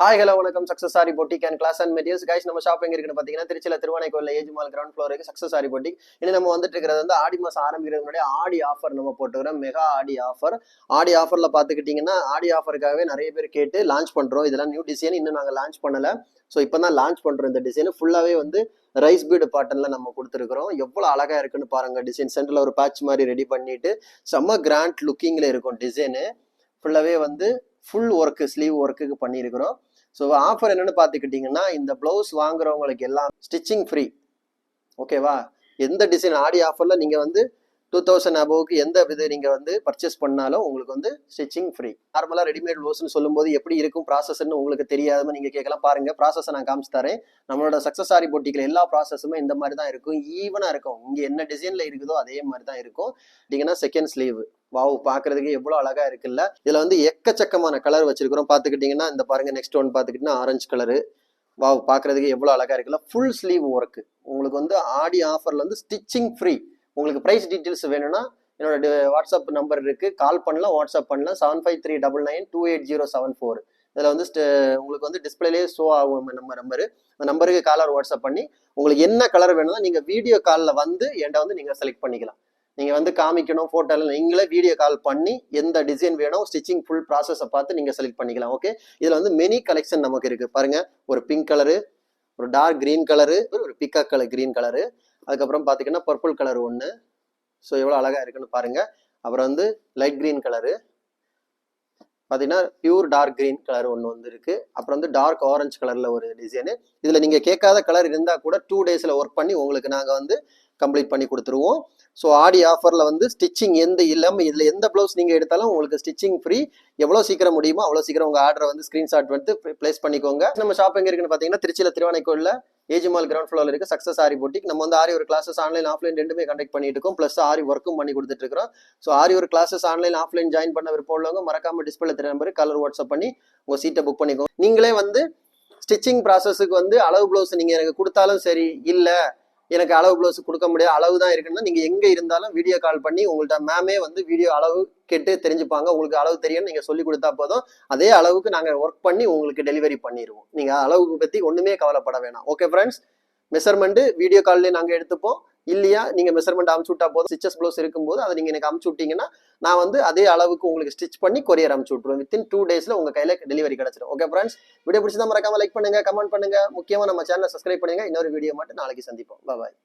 Hi hello வணக்கம். Success sari boutique and class and materials guys நம்ம shop எங்க இருக்குன்னு பாத்தீங்கன்னா திருச்சியில திருவானை கோயில் ஏஜ் மால் கிரவுண்ட் ஃப்ளோர் இருக்கு. சக்சஸ் சாரி பொட்டிக் இனி நம்ம வந்துட்டு இருக்கிறது வந்து ஆடி மாசம் ஆரம்பிக்கிறதுக்கு முன்னாடி ஆடி ஆஃபர் நம்ம போட்டுக்கிறோம். மெகா ஆடி ஆஃபர் ஆடி ஆஃபர்ல பாத்துக்கிட்டீங்கன்னா ஆடி ஆஃபருக்காகவே நிறைய பேர் கேட்டு லான்ச் பண்றோம். இதெல்லாம் நியூ டிசைன் இன்னும் நாங்க லான்ச் பண்ணல. ஸோ இப்போ தான் லான்ச் பண்ணுறோம் இந்த டிசைன் ஃபுல்லாவே வந்து ரைஸ் பீடு பாட்டன்ல நம்ம கொடுத்துருக்குறோம். எவ்வளோ அழகாக இருக்குன்னு பாருங்க டிசைன் சென்டரில் ஒரு பேட்ச் மாதிரி ரெடி பண்ணிட்டு செம்ம கிராண்ட் லுக்கிங்ல இருக்கும் டிசைனு ஃபுல்லாகவே வந்து ஃபுல் ஒர்க்கு ஸ்லீவ் ஒர்க்குக்கு பண்ணியிருக்கிறோம். ஸோ ஆஃபர் என்னென்னு பார்த்துக்கிட்டிங்கன்னா இந்த ப்ளவுஸ் வாங்குறவங்களுக்கு எல்லாம் ஸ்டிச்சிங் ஃப்ரீ ஓகேவா எந்த டிசைன் ஆடி ஆஃபரில் நீங்கள் வந்து டூ தௌசண்ட் அபோவுக்கு எந்த இது நீங்கள் வந்து பர்ச்சேஸ் பண்ணாலும் உங்களுக்கு வந்து ஸ்டிச்சிங் ஃப்ரீ நார்மலாக ரெடிமேட் ப்ளவுஸ்னு சொல்லும்போது எப்படி இருக்கும் ப்ராசஸ்ன்னு உங்களுக்கு தெரியாதம நீங்கள் கேட்கலாம். பாருங்கள் ப்ராசஸை நான் காமிச்சு தரேன். நம்மளோட சக்ஸஸ் ஆரி போட்டிக்கில் எல்லா ப்ராசஸுமே இந்த மாதிரி தான் இருக்கும். ஈவனாக இருக்கும். இங்கே என்ன டிசைனில் இருக்குதோ அதே மாதிரி தான் இருக்கும். பார்த்தீங்கன்னா செகண்ட் ஸ்லீவ் வாவ் பாக்குறதுக்கு எவ்வளோ அழகா இருக்குல்ல? இதுல வந்து எக்கச்சக்கமான கலர் வச்சிருக்கிறோம். பார்த்துக்கிட்டிங்கன்னா இந்த பாருங்க நெக்ஸ்ட் ஒன் பாத்துக்கிட்டீங்கன்னா ஆரஞ்சு கலரு வாவ் பாக்குறதுக்கு எவ்வளோ அழகா இருக்குல்ல? ஃபுல் ஸ்லீவ் ஒர்க்கு உங்களுக்கு வந்து ஆடி ஆஃபர்ல வந்து ஸ்டிச்சிங் ஃப்ரீ உங்களுக்கு ப்ரைஸ் டீட்டெயில்ஸ் வேணும்னா என்னோட வாட்ஸ்அப் நம்பர் இருக்கு. கால் பண்ணலாம் வாட்ஸ்அப் பண்ணலாம். Seven five three double nine two eight zero seven four இதில் வந்து உங்களுக்கு வந்து டிஸ்பிளேலேயே ஷோ ஆகும் நம்ம நம்பரு அந்த நம்பருக்கு காலர் வாட்ஸ்அப் பண்ணி உங்களுக்கு என்ன கலர் வேணும்னா நீங்கள் வீடியோ காலில் வந்து என்கிட்ட வந்து நீங்கள் செலக்ட் பண்ணிக்கலாம். நீங்கள் வந்து காமிக்கணும் போட்டோல நீங்களே வீடியோ கால் பண்ணி எந்த டிசைன் வேணும் ஸ்டிச்சிங் ஃபுல் ப்ராசஸை பார்த்து நீங்கள் செலக்ட் பண்ணிக்கலாம் ஓகே இதில் வந்து மெனி கலெக்ஷன் நமக்கு இருக்குது பாருங்கள் ஒரு பிங்க் கலரு ஒரு டார்க் க்ரீன் கலரு ஒரு பிக்கா கலர் கிரீன் கலரு அதுக்கப்புறம் பார்த்தீங்கன்னா பர்பிள் கலர் ஒன்று ஸோ எவ்வளோ அழகாக இருக்குன்னு பாருங்கள் அப்புறம் வந்து லைட் க்ரீன் கலரு பார்த்தீங்கன்னா பியூர் டார்க் க்ரீன் கலர் ஒன்று வந்துருக்கு. அப்புறம் வந்து டார்க் ஆரஞ்சு கலரில் ஒரு டிசைனு இதில் நீங்கள் கேட்காத கலர் இருந்தால் கூட டூ டேஸில் ஒர்க் பண்ணி உங்களுக்கு நாங்கள் வந்து கம்ப்ளீட் பண்ணி கொடுத்துருவோம். ஸோ ஆடி ஆஃபரில் வந்து ஸ்டிச்சிங் எந்த இல்லாமல் இதில் எந்த ப்ளவுஸ் நீங்கள் எடுத்தாலும் உங்களுக்கு ஸ்டிச்சிங் ஃப்ரீ எவ்வளோ சீக்கிரம் முடியுமோ அவ்வளோ சீக்கிரம் உங்கள் ஆர்டரை வந்து ஸ்க்ரீன்ஷாட் வந்து ப்ளேஸ் பண்ணிக்கோங்க. நம்ம ஷாப் எங்கே இருக்குன்னு பாத்தீங்கன்னா திருச்சியில திருவானைக்கோயில்ல ஏஜிமால் கிரவுண்ட் ஃப்ளோர்ல இருக்கு சக்சஸ் ஆரி போட்டிக் நம்ம வந்து ஆரி ஒரு கிளாஸஸ் ஆன்லைன் ஆஃப்லைன் ரெண்டுமே கண்டக்ட் பண்ணிட்டு இருக்கோம். ப்ளஸ் ஆரி ஒர்க்கும் பண்ணி கொடுத்துட்டு இருக்கிறோம். ஸோ ஆரி ஒரு கிளாஸஸ் ஆன்லைன் ஆஃப்லைன் ஜாயின் பண்ண விருப்பம் உள்ளவங்க மறக்காம டிஸ்பிளே தெரிய நம்பர் கலர் வாட்ஸ்அப் பண்ணி உங்க சீட்டை புக் பண்ணிக்கோங்க. நீங்களே வந்து ஸ்டிச்சிங் ப்ராசஸுக்கு வந்து அளவு ப்ளவுஸ் நீங்க எனக்கு கொடுத்தாலும் சரி இல்லை எனக்கு அளவு ப்ளவுஸ் கொடுக்க முடியாது அளவு தான் இருக்குன்னா நீங்கள் எங்கே இருந்தாலும் வீடியோ கால் பண்ணி உங்கள்கிட்ட மேமே வந்து வீடியோ அளவு கேட்டு தெரிஞ்சுப்பாங்க. உங்களுக்கு அளவு தெரியும்னு நீங்கள் சொல்லி கொடுத்தா போதும். அதே அளவுக்கு நாங்கள் ஒர்க் பண்ணி உங்களுக்கு டெலிவரி பண்ணிடுவோம் நீங்கள் அளவுக்கு பற்றி ஒன்றுமே கவலைப்பட வேணாம். ஓகே ஃப்ரெண்ட்ஸ் மெஷர்மெண்ட்டு வீடியோ கால்லேயே நாங்கள் எடுத்துப்போம். இல்லையா? நீங்க மெஷர்மெண்ட் அமுச்சு விட்டா போதும். ஸ்டிச்சஸ் ப்ளவுஸ் இருக்கும்போது அதை நீங்க எனக்கு அமுச்சு விட்டீங்கன்னா நான் வந்து அதே அளவுக்கு உங்களுக்கு ஸ்டிச் பண்ணி கொரியர் அமுச்சு விட்டுருவேன். வித்தின் டூ டேஸ்ல உங்க கையில டெலிவரி கிடைச்சிடும் ஓகே ஃப்ரெண்ட்ஸ் வீடியோ பிடிச்சதா மறக்காம லைக் பண்ணுங்க கமெண்ட் பண்ணுங்க. முக்கியமா நம்ம சேனலை சப்ஸ்கிரைப் பண்ணுங்க. இன்னொரு வீடியோ மட்டும் நாளைக்கு சந்திப்போம். பாய்